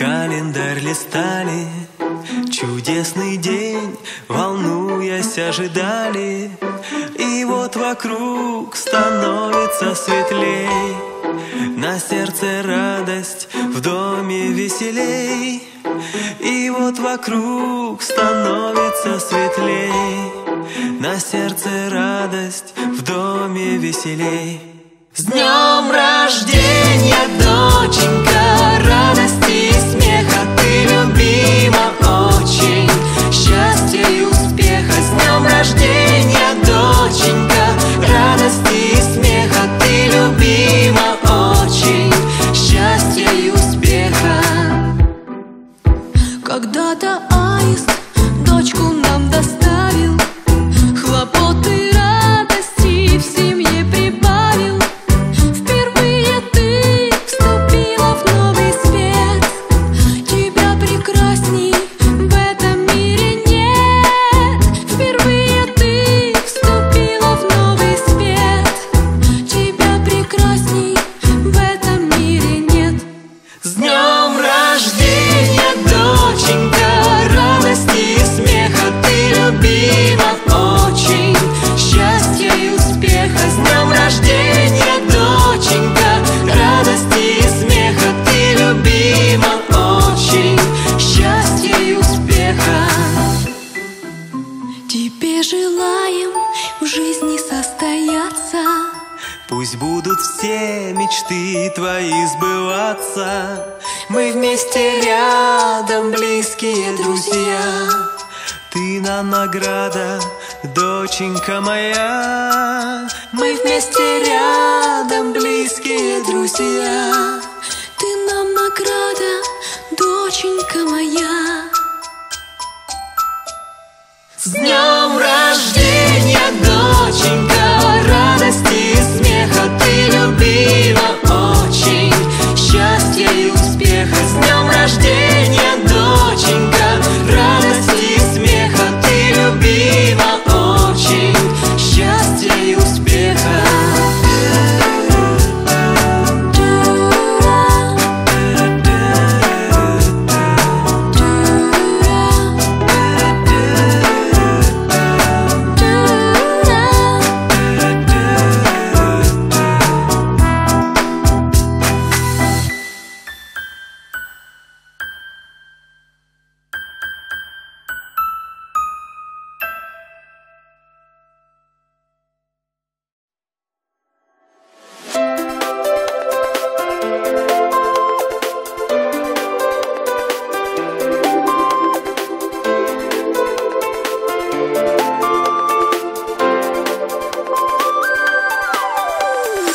Календарь листали, чудесный день, волнуясь, ожидали. И вот вокруг становится светлей, на сердце радость, в доме веселей. И вот вокруг становится светлей, на сердце радость, в доме веселей. С днем рождения, доченька! Когда-то аист дочку нам рождения, доченька, радости и смеха Ты любима очень, счастья и успеха. Тебе желаем в жизни состояться. Пусть будут все мечты твои сбываться. Мы вместе рядом, близкие друзья. Ты нам награда, доченька моя Мы вместе рядом, близкие друзья. Ты нам награда, доченька моя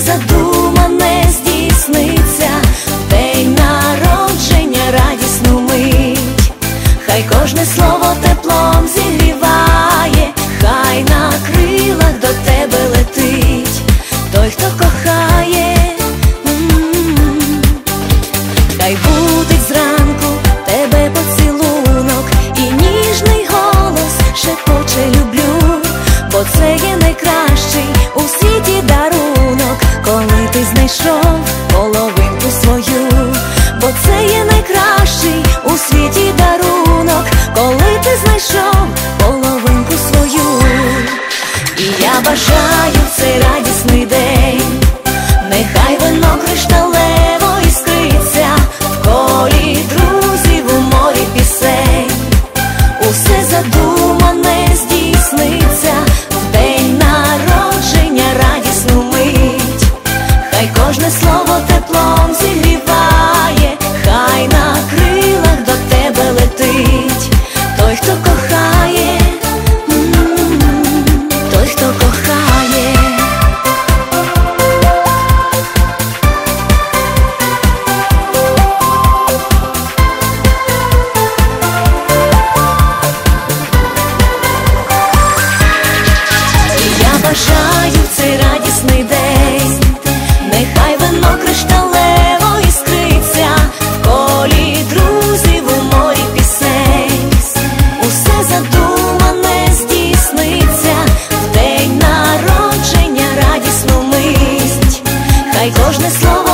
задумане здійсниться, день народження радісну мить. Хай кожне слово nuestro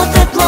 этот